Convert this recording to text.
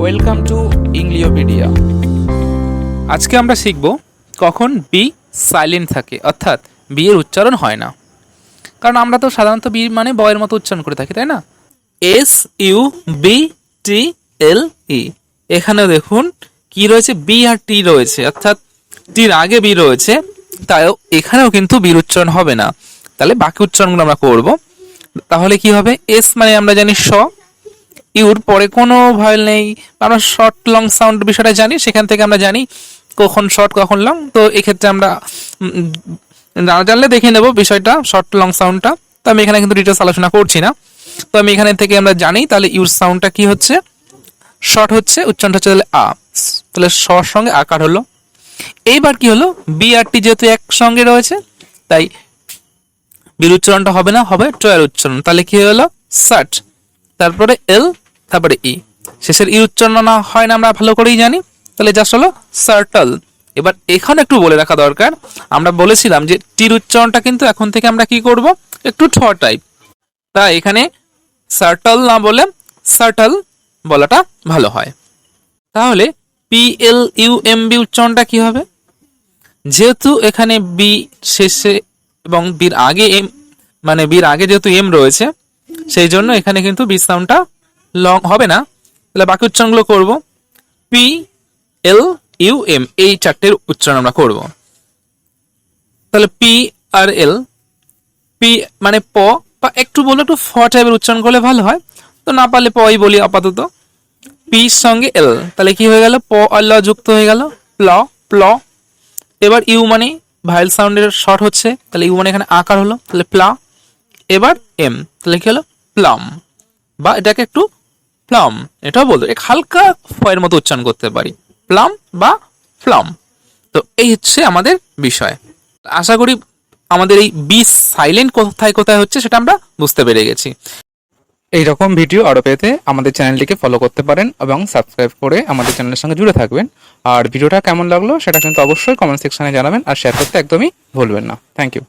Welcome to ইংলিওপিডিয়া। আজকে আমরা শিখব কখন বি সাইলেন্ট থাকে, অর্থাৎ বি এর উচ্চারণ হয় না। কারণ আমরা তো সাধারণত বি মানে বয়ের মতো উচ্চারণ করে থাকি, তাই না? S, U, B, T, L, E. এখানে দেখুন কি রয়েছে, বি আর টি রয়েছে, অর্থাৎ টির আগে বি রয়েছে, তাও এখানেও কিন্তু বির উচ্চারণ হবে না। তাহলে বাকি উচ্চারণগুলো আমরা করব। তাহলে কি হবে? এস মানে আমরা জানি স। ইউর, পরে কোনো ভয়েল নেই। আমরা শর্ট লং সাউন্ড বিষয়টা জানি, সেখান থেকে আমরা জানি কখন শর্ট কখন লং তো এক্ষেত্রে আমরা না জানলে দেখে নেব বিষয়টা শর্ট লং সাউন্ডটা তো আমি এখানে কিন্তু ডিটেলস আলোচনা করছি না। তো আমি এখানে থেকে আমরা জানি তাহলে ইউর সাউন্ডটা কি হচ্ছে? শর্ট হচ্ছে, উচ্চারণটা হচ্ছে তাহলে আ। তাহলে সর সঙ্গে আকার হলো। এইবার কি হলো? বি আর টি যেহেতু একসঙ্গে রয়েছে, তাই বির উচ্চারণটা হবে না, হবে টয়ের উচ্চারণ। তাহলে কি হলো? সার্ট তারপরে এল, তারপরে ই। শেষের ই উচ্চারণ না হয় না আমরা ভালো করেই জানি। তাহলে জাস্ট হলো সার্টল এবার এখানে একটু বলে রাখা দরকার। আমরা বলেছিলাম যে টির উচ্চারণটা কিন্তু এখন থেকে আমরা কি করব? একটু ঠ টাইপ তা এখানে সার্টল না বলে সার্টল বলাটা ভালো হয়। তাহলে P L U M B উচ্চারণটা কি হবে? যেহেতু এখানে বি শেষে এবং বির আগে এম মানে বির আগে যেহেতু এম রয়েছে সেই জন্য এখানে কিন্তু বি সাউন্ডটা লং হবে না। তাহলে বাকি উচ্চারণগুলো করব। পি এল ইউ এম এই চারটের উচ্চারণ আমরা করব। তাহলে পি আর এল পি মানে প, বা একটু বলে একটু ফ টাইপের উচ্চারণ করলে ভালো হয়। তো না পারলে পই বলি আপাতত। পির সঙ্গে এল তাহলে কি হয়ে গেল? প আর ল যুক্ত হয়ে গেল। প্ল প্ল। এবার ইউ মানে ভাইল সাউন্ডের শর্ট হচ্ছে। তাহলে ইউ মানে এখানে আকার হলো। তাহলে প্লা। এবার এম তাহলে কি হলো প্লাম বা এটাকে একটু প্লাম এটাও বলতো এক হালকা ফয়ের মতো উচ্চারণ করতে পারি প্লাম বা ফ্লাম তো এই হচ্ছে আমাদের বিষয়। আশা করি আমাদের এই বি সাইলেন্ট কোথায় কোথায় হচ্ছে সেটা আমরা বুঝতে পেরে গেছি। এই রকম ভিডিও আরও পেতে আমাদের চ্যানেলটিকে ফলো করতে পারেন এবং সাবস্ক্রাইব করে আমাদের চ্যানেলের সঙ্গে জুড়ে থাকবেন। আর ভিডিওটা কেমন লাগল সেটা কিন্তু অবশ্যই কমেন্ট সেকশনে জানাবেন আর শেয়ার করতে একদমই ভুলবেন না। Thank you